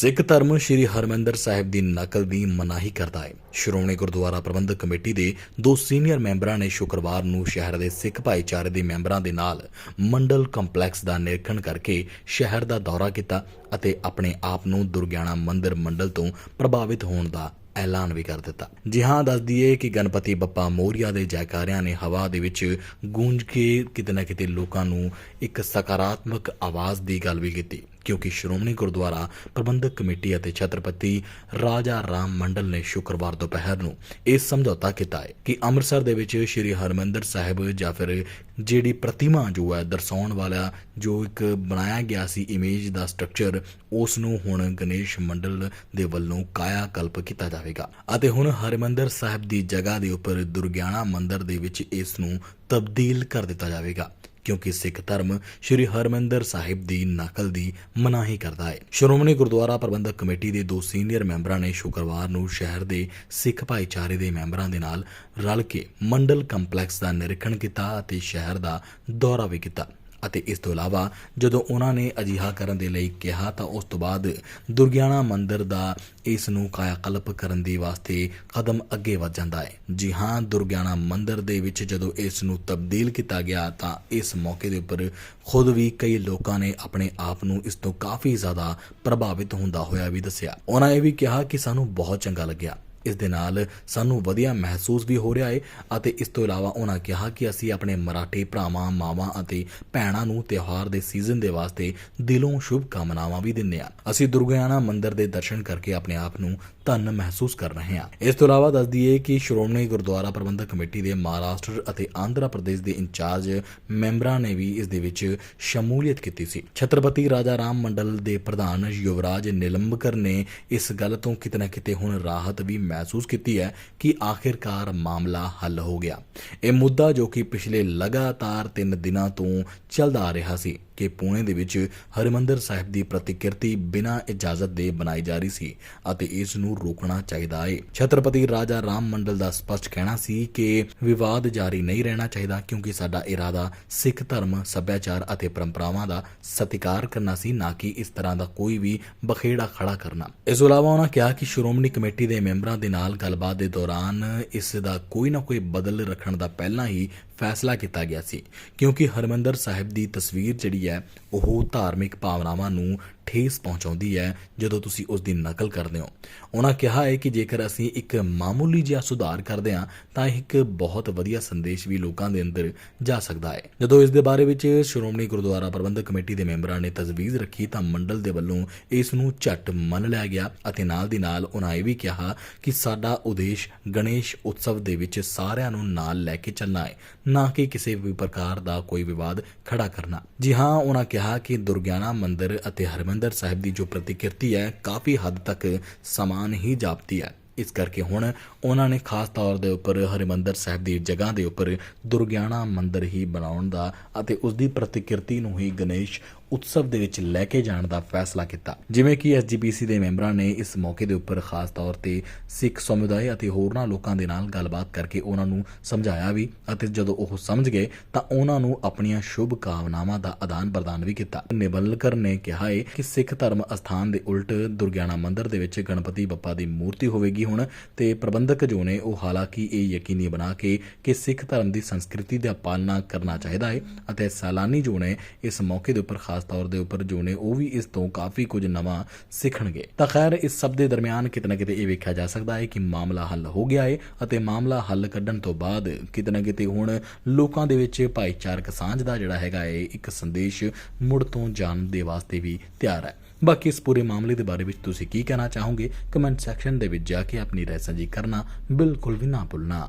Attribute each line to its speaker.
Speaker 1: ਸਿੱਖ ਧਰਮ ਸ੍ਰੀ ਹਰਮੰਦਰ ਸਾਹਿਬ ਦੀ ਨਕਲ ਦੀ ਮਨਾਹੀ ਕਰਦਾ ਹੈ। ਸ਼੍ਰੋਮਣੀ ਗੁਰਦੁਆਰਾ ਪ੍ਰਬੰਧਕ ਕਮੇਟੀ ਦੇ ਦੋ ਸੀਨੀਅਰ ਮੈਂਬਰਾਂ ਨੇ ਸ਼ੁੱਕਰਵਾਰ ਨੂੰ ਸ਼ਹਿਰ ਦੇ ਸਿੱਖ ਭਾਈਚਾਰੇ ਦੇ ਮੈਂਬਰਾਂ ਦੇ ਨਾਲ ਮੰਡਲ ਕੰਪਲੈਕਸ ਦਾ ਨਿਰੀਖਣ ਕਰਕੇ ਸ਼ਹਿਰ ਦਾ ਦੌਰਾ ਕੀਤਾ ਅਤੇ ਆਪਣੇ ਆਪ ਨੂੰ ਦੁਰਗਿਆਣਾ ਮੰਦਿਰ ਮੰਡਲ ਤੋਂ ਪ੍ਰਭਾਵਿਤ ਹੋਣ ਦਾ ਐਲਾਨ ਵੀ ਕਰ ਦਿੱਤਾ। ਜੀ ਹਾਂ, ਦੱਸ ਦਈਏ ਕਿ ਗਣਪਤੀ ਬੱਪਾ ਮੋਰੀਆ ਦੇ ਜੈਕਾਰਿਆਂ ਨੇ ਹਵਾ ਦੇ ਵਿੱਚ ਗੂੰਜ ਕੇ ਕਿਤੇ ਨਾ ਕਿਤੇ ਲੋਕਾਂ ਨੂੰ ਇੱਕ ਸਕਾਰਾਤਮਕ ਆਵਾਜ਼ ਦੀ ਗੱਲ ਵੀ ਕੀਤੀ। ਕਿਉਂਕਿ ਸ਼੍ਰੋਮਣੀ ਗੁਰਦੁਆਰਾ ਪ੍ਰਬੰਧਕ ਕਮੇਟੀ ਅਤੇ ਛਤਰਪਤੀ ਰਾਜਾ ਰਾਮ ਮੰਡਲ ਨੇ ਸ਼ੁੱਕਰਵਾਰ ਦੁਪਹਿਰ ਨੂੰ ਇਹ ਸਮਝੌਤਾ ਕੀਤਾ ਹੈ ਕਿ ਅੰਮ੍ਰਿਤਸਰ ਦੇ ਵਿੱਚ ਸ੍ਰੀ ਹਰਮੰਦਰ ਸਾਹਿਬ ਜਾਂ ਫਿਰ ਜਿਹੜੀ ਪ੍ਰਤਿਮਾ ਜੋ ਹੈ ਦਰਸਾਉਣ ਵਾਲਾ ਜੋ ਇੱਕ ਬਣਾਇਆ ਗਿਆ ਸੀ ਇਮੇਜ ਦਾ ਸਟਰਕਚਰ ਉਸ ਨੂੰ ਹੁਣ ਗਣੇਸ਼ ਮੰਡਲ ਦੇ ਵੱਲੋਂ ਕਾਇਆ ਕਲਪ ਕੀਤਾ ਜਾਵੇਗਾ। ਅਤੇ ਹੁਣ ਹਰਮੰਦਰ ਸਾਹਿਬ ਦੀ ਜਗ੍ਹਾ ਦੇ ਉੱਪਰ ਦੁਰਗਿਆਣਾ ਮੰਦਿਰ ਦੇ ਵਿੱਚ ਇਸ ਨੂੰ ਤਬਦੀਲ ਕਰ ਦਿੱਤਾ ਜਾਵੇਗਾ। ਕਿਉਂਕਿ ਸਿੱਖ ਧਰਮ ਸ੍ਰੀ ਹਰਮੰਦਰ ਸਾਹਿਬ ਦੀ ਨਕਲ ਦੀ ਮਨਾਹੀ ਕਰਦਾ ਹੈ। ਸ਼੍ਰੋਮਣੀ ਗੁਰਦੁਆਰਾ ਪ੍ਰਬੰਧਕ ਕਮੇਟੀ ਦੇ ਦੋ ਸੀਨੀਅਰ ਮੈਂਬਰਾਂ ਨੇ ਸ਼ੁੱਕਰਵਾਰ ਨੂੰ ਸ਼ਹਿਰ ਦੇ ਸਿੱਖ ਭਾਈਚਾਰੇ ਦੇ ਮੈਂਬਰਾਂ ਦੇ ਨਾਲ ਰਲ ਕੇ ਮੰਡਲ ਕੰਪਲੈਕਸ ਦਾ ਨਿਰੀਖਣ ਕੀਤਾ ਅਤੇ ਸ਼ਹਿਰ ਦਾ ਦੌਰਾ ਵੀ ਕੀਤਾ। ਅਤੇ ਇਸ ਤੋਂ ਇਲਾਵਾ ਜਦੋਂ ਉਹਨਾਂ ਨੇ ਅਜਿਹਾ ਕਰਨ ਦੇ ਲਈ ਕਿਹਾ ਤਾਂ ਉਸ ਤੋਂ ਬਾਅਦ ਦੁਰਗਿਆਣਾ ਮੰਦਿਰ ਦਾ ਇਸ ਨੂੰ ਕਾਇਆਕਲਪ ਕਰਨ ਦੇ ਵਾਸਤੇ ਕਦਮ ਅੱਗੇ ਵਧ ਜਾਂਦਾ ਹੈ। ਜੀ ਹਾਂ, ਦੁਰਗਿਆਣਾ ਮੰਦਿਰ ਦੇ ਵਿੱਚ ਜਦੋਂ ਇਸ ਨੂੰ ਤਬਦੀਲ ਕੀਤਾ ਗਿਆ ਤਾਂ ਇਸ ਮੌਕੇ ਦੇ ਉੱਪਰ ਖੁਦ ਵੀ ਕਈ ਲੋਕਾਂ ਨੇ ਆਪਣੇ ਆਪ ਨੂੰ ਇਸ ਤੋਂ ਕਾਫੀ ਜ਼ਿਆਦਾ ਪ੍ਰਭਾਵਿਤ ਹੁੰਦਾ ਹੋਇਆ ਵੀ ਦੱਸਿਆ। ਉਹਨਾਂ ਇਹ ਵੀ ਕਿਹਾ ਕਿ ਸਾਨੂੰ ਬਹੁਤ ਚੰਗਾ ਲੱਗਿਆ। ਇਸ ਦੇ ਨਾਲ ਸਾਨੂੰ ਵਧੀਆ ਮਹਿਸੂਸ ਵੀ ਹੋ ਰਿਹਾ ਹੈ ਅਤੇ ਇਸ ਤੋਂ ਇਲਾਵਾ ਉਹਨਾਂ ਕਿਹਾ ਕਿ ਅਸੀਂ ਆਪਣੇ ਮਰਾਠੇ ਭਰਾਵਾਂ, ਮਾਵਾਂ ਅਤੇ ਭੈਣਾਂ ਨੂੰ ਤਿਉਹਾਰ ਦੇ ਸੀਜ਼ਨ ਦੇ ਵਾਸਤੇ ਦਿਲੋਂ ਸ਼ੁਭ ਕਾਮਨਾਵਾਂ ਵੀ ਦਿੰਦੇ ਹਾਂ। ਅਸੀਂ ਦੁਰਗਿਆਨਾ ਮੰਦਿਰ ਦੇ ਦਰਸ਼ਨ ਕਰਕੇ ਆਪਣੇ ਆਪ ਨੂੰ ਧੰਨ ਮਹਿਸੂਸ ਕਰ ਰਹੇ ਹਾਂ। ਇਸ ਤੋਂ ਇਲਾਵਾ ਦੱਸ ਦਈਏ ਕਿ ਸ਼੍ਰੋਮਣੀ ਗੁਰਦੁਆਰਾ ਪ੍ਰਬੰਧਕ ਕਮੇਟੀ ਦੇ ਮਹਾਰਾਸ਼ਟਰ ਅਤੇ ਆਂਧਰਾ ਪ੍ਰਦੇਸ਼ ਦੇ ਇੰਚਾਰਜ ਮੈਂਬਰਾਂ ਨੇ ਵੀ ਇਸ ਦੇ ਵਿੱਚ ਸ਼ਮੂਲੀਅਤ ਕੀਤੀ ਸੀ। ਛਤਰਪਤੀ ਰਾਜਾ ਰਾਮ ਮੰਡਲ ਦੇ ਪ੍ਰਧਾਨ ਯੁਵਰਾਜ ਨਿਲੰਬਕਰ ਨੇ ਇਸ ਗੱਲ ਤੋਂ ਕਿਤੇ ਨਾ ਕਿਤੇ ਹੁਣ ਰਾਹਤ ਵੀ ਮਹਿਸੂਸ ਕੀਤੀ ਹੈ ਕਿ ਆਖਿਰਕਾਰ ਮਾਮਲਾ ਹੱਲ ਹੋ ਗਿਆ। ਇਹ ਮੁੱਦਾ ਜੋ ਕਿ ਪਿਛਲੇ ਲਗਾਤਾਰ 3 ਦਿਨਾਂ ਤੋਂ ਚੱਲਦਾ ਆ ਰਿਹਾ ਸੀ ਕਿ ਪੁਣੇ ਦੇ ਵਿੱਚ ਹਰਿਮੰਦਰ ਸਾਹਿਬ ਦੀ ਪ੍ਰਤੀਕਿਰਤੀ ਬਿਨਾਂ ਇਜਾਜ਼ਤ ਦੇ ਬਣਾਈ ਜਾ ਰਹੀ ਸੀ ਅਤੇ ਇਸ ਨੂੰ ਰੋਕਣਾ ਚਾਹੀਦਾ ਹੈ ਛਤਰਪਤੀ ਰਾਜਾ ਰਾਮ ਮੰਡਲ ਦਾ ਸਪਸ਼ਟ ਕਹਿਣਾ ਸੀ ਕਿ ਵਿਵਾਦ ਜਾਰੀ ਨਹੀਂ ਰਹਿਣਾ ਚਾਹੀਦਾ ਕਿਉਂਕਿ ਸਾਡਾ ਇਰਾਦਾ ਸਿੱਖ ਧਰਮ, ਸੱਭਿਆਚਾਰ ਅਤੇ ਪਰੰਪਰਾਵਾਂ ਦਾ ਸਤਿਕਾਰ ਕਰਨਾ ਸੀ, ਨਾ ਕਿ ਇਸ ਤਰ੍ਹਾਂ ਦਾ ਕੋਈ ਵੀ ਬਖੇੜਾ ਖੜਾ ਕਰਨਾ। ਇਸ ਤੋਂ ਇਲਾਵਾ ਉਹਨਾਂ ਕਿਹਾ ਕਿ ਸ਼੍ਰੋਮਣੀ ਕਮੇਟੀ ਦੇ ਮੈਂਬਰਾਂ ਦੇ ਨਾਲ ਗੱਲਬਾਤ ਦੇ ਦੌਰਾਨ ਇਸ ਦਾ ਕੋਈ ਨਾ ਕੋਈ ਬਦਲ ਰੱਖਣ ਦਾ ਪਹਿਲਾਂ ਹੀ ਫੈਸਲਾ ਕੀਤਾ ਗਿਆ ਸੀ, ਕਿਉਂਕਿ ਹਰਮੰਦਰ ਸਾਹਿਬ ਦੀ ਤਸਵੀਰ ਜਿਹੜੀ ਹੈ, ਉਹ ਧਾਰਮਿਕ ਭਾਵਨਾਵਾਂ ਨੂੰ ਠੇਸ ਪਹੁੰਚਾਉਂਦੀ ਹੈ, ਜਦੋਂ ਤੁਸੀਂ ਉਸ ਦੀ ਨਕਲ ਕਰਦੇ ਹੋ। ਉਹਨਾਂ ਕਿਹਾ ਹੈ ਕਿ ਜੇਕਰ ਅਸੀਂ ਇੱਕ ਮਾਮੂਲੀ ਜਿਹਾ ਸੁਧਾਰ ਕਰਦੇ ਹਾਂ, ਤਾਂ ਇੱਕ ਬਹੁਤ ਵਧੀਆ ਸੰਦੇਸ਼ ਵੀ ਲੋਕਾਂ ਦੇ ਅੰਦਰ ਜਾ ਸਕਦਾ ਹੈ। ਜਦੋਂ ਇਸ ਦੇ ਬਾਰੇ ਵਿੱਚ ਸ਼੍ਰੋਮਣੀ ਗੁਰਦੁਆਰਾ ਪ੍ਰਬੰਧਕ ਕਮੇਟੀ ਦੇ ਮੈਂਬਰਾਂ ਨੇ ਤਜਵੀਜ਼ ਰੱਖੀ, ਤਾਂ ਮੰਡਲ ਦੇ ਵੱਲੋਂ ਇਸ ਨੂੰ ਝੱਟ ਮੰਨ ਲਿਆ ਗਿਆ ਅਤੇ ਨਾਲ ਦੀ ਨਾਲ ਉਹਨਾਂ ਇਹ ਵੀ ਕਿਹਾ ਕਿ ਸਾਡਾ ਉਦੇਸ਼ ਗਣੇਸ਼ ਉਤਸਵ ਦੇ ਵਿੱਚ ਸਾਰਿਆਂ ਨੂੰ ਨਾਲ ਲੈ ਕੇ ਚੱਲਣਾ ਹੈ। ਨਾ ਕਿ ਕਿਸੇ ਵੀ ਪ੍ਰਕਾਰ ਦਾ ਕੋਈ ਵਿਵਾਦ ਖੜਾ ਕਰਨਾ। ਜੀ ਹਾਂ ਉਹਨਾਂ ਕਿਹਾ ਕਿ ਦੁਰਗਿਆਣਾ ਮੰਦਿਰ ਅਤੇ ਹਰਮੰਦਰ ਸਾਹਿਬ ਦੀ ਜੋ ਪ੍ਰਤੀਕਿਰਤੀ ਹੈ, ਕਾਫੀ ਹੱਦ ਤੱਕ ਸਮਾਨ ਹੀ ਜਾਪਦੀ ਹੈ। ਇਸ ਕਰਕੇ ਹੁਣ ਉਹਨਾਂ ਨੇ ਖਾਸ ਤੌਰ ਦੇ ਉੱਪਰ ਹਰਿਮੰਦਰ ਸਾਹਿਬ ਦੀ ਜਗ੍ਹਾ ਦੇ ਉੱਪਰ ਦੁਰਗਿਆਣਾ ਮੰਦਿਰ ਹੀ ਬਣਾਉਣ ਦਾ ਅਤੇ ਉਸ ਦੀ ਪ੍ਰਤੀਕਿਰਤੀ ਨੂੰ ਹੀ ਗਣੇਸ਼ ਉਤਸਵ ਦੇ ਵਿੱਚ ਲੈ ਕੇ ਜਾਣ ਦਾ ਫੈਸਲਾ ਕੀਤਾ। ਜਿਵੇਂ ਕਿ ਐਸਜੀਪੀਸੀ ਦੇ ਮੈਂਬਰਾਂ ਨੇ ਇਸ ਮੌਕੇ ਦੇ ਉੱਪਰ ਖਾਸ ਤੌਰ ਤੇ ਸਿੱਖ ਸਮੁਦਾਇ ਅਤੇ ਹੋਰਨਾਂ ਲੋਕਾਂ ਦੇ ਨਾਲ ਗੱਲਬਾਤ ਕਰਕੇ ਉਹਨਾਂ ਨੂੰ ਸਮਝਾਇਆ ਵੀ ਅਤੇ ਜਦੋਂ ਉਹ ਸਮਝ ਗਏ ਤਾਂ ਉਹਨਾਂ ਨੂੰ ਆਪਣੀਆਂ ਸ਼ੁਭ ਕਾਮਨਾਵਾਂ ਦਾ ਆਦਾਨ ਪ੍ਰਦਾਨ ਵੀ ਕੀਤਾ। ਨਿਬਲਕਰ ਨੇ ਕਿਹਾ ਹੈ ਕਿ ਸਿੱਖ ਧਰਮ ਅਸਥਾਨ ਦੇ ਉਲਟ ਦੁਰਗਿਆਣਾ ਮੰਦਿਰ ਦੇ ਵਿੱਚ ਗਣਪਤੀ ਬੱਪਾ ਦੀ ਮੂਰਤੀ ਹੋਵੇਗੀ ਹੁਣ ਤੇ ਪ੍ਰਬੰਧਕ ਜੋ ਨੇ ਉਹ ਹਾਲਾਂਕਿ ਇਹ ਯਕੀਨੀ ਬਣਾ ਕੇ ਕਿ ਸਿੱਖ ਧਰਮ ਦੀ ਸੰਸਕ੍ਰਿਤੀ ਦਾ ਪਾਲਣਾ ਕਰਨਾ ਚਾਹੀਦਾ ਹੈ ਅਤੇ ਸੈਲਾਨੀ ਜੋ ਨੇ ਇਸ ਮੌਕੇ ਦੇ ਉੱਪਰ ਖਾਸ ਤੌਰ ਦੇ ਉੱਪਰ ਜੋ ਨੇ, ਉਹ ਵੀ ਇਸ ਤੋਂ ਕਾਫੀ ਕੁਝ ਨਵਾਂ ਸਿੱਖਣਗੇ। ਤਾਂ ਖੈਰ, ਇਸ ਸਭ ਦੇ ਦਰਮਿਆਨ ਕਿਤੇ ਕਿਤੇ ਇਹ ਵੇਖਿਆ ਜਾ ਸਕਦਾ ਹੈ ਕਿ ਮਾਮਲਾ ਹੱਲ ਹੋ ਗਿਆ ਹੈ ਅਤੇ ਮਾਮਲਾ ਹੱਲ ਕੱਢਣ ਤੋਂ ਬਾਅਦ ਕਿਤੇ ਕਿਤੇ ਹੁਣ ਲੋਕਾਂ ਦੇ ਵਿੱਚ ਭਾਈਚਾਰਕ ਸਾਂਝ ਦਾ ਜਿਹੜਾ ਹੈਗਾ ਹੈ ਇੱਕ ਸੰਦੇਸ਼ ਮੁੜ ਤੋਂ ਜਾਣ ਦੇ ਵਾਸਤੇ ਵੀ ਤਿਆਰ ਹੈ। ਬਾਕੀ ਇਸ ਪੂਰੇ ਮਾਮਲੇ ਦੇ ਬਾਰੇ ਵਿੱਚ ਤੁਸੀਂ ਕੀ ਕਹਿਣਾ ਚਾਹੋਗੇ? ਕਮੈਂਟ ਸੈਕਸ਼ਨ ਦੇ ਵਿੱਚ ਜਾ ਕੇ ਆਪਣੀ ਰਾਏ ਸਾਂਝੀ ਕਰਨਾ ਬਿਲਕੁਲ ਵੀ ਨਾ ਭੁੱਲਣਾ।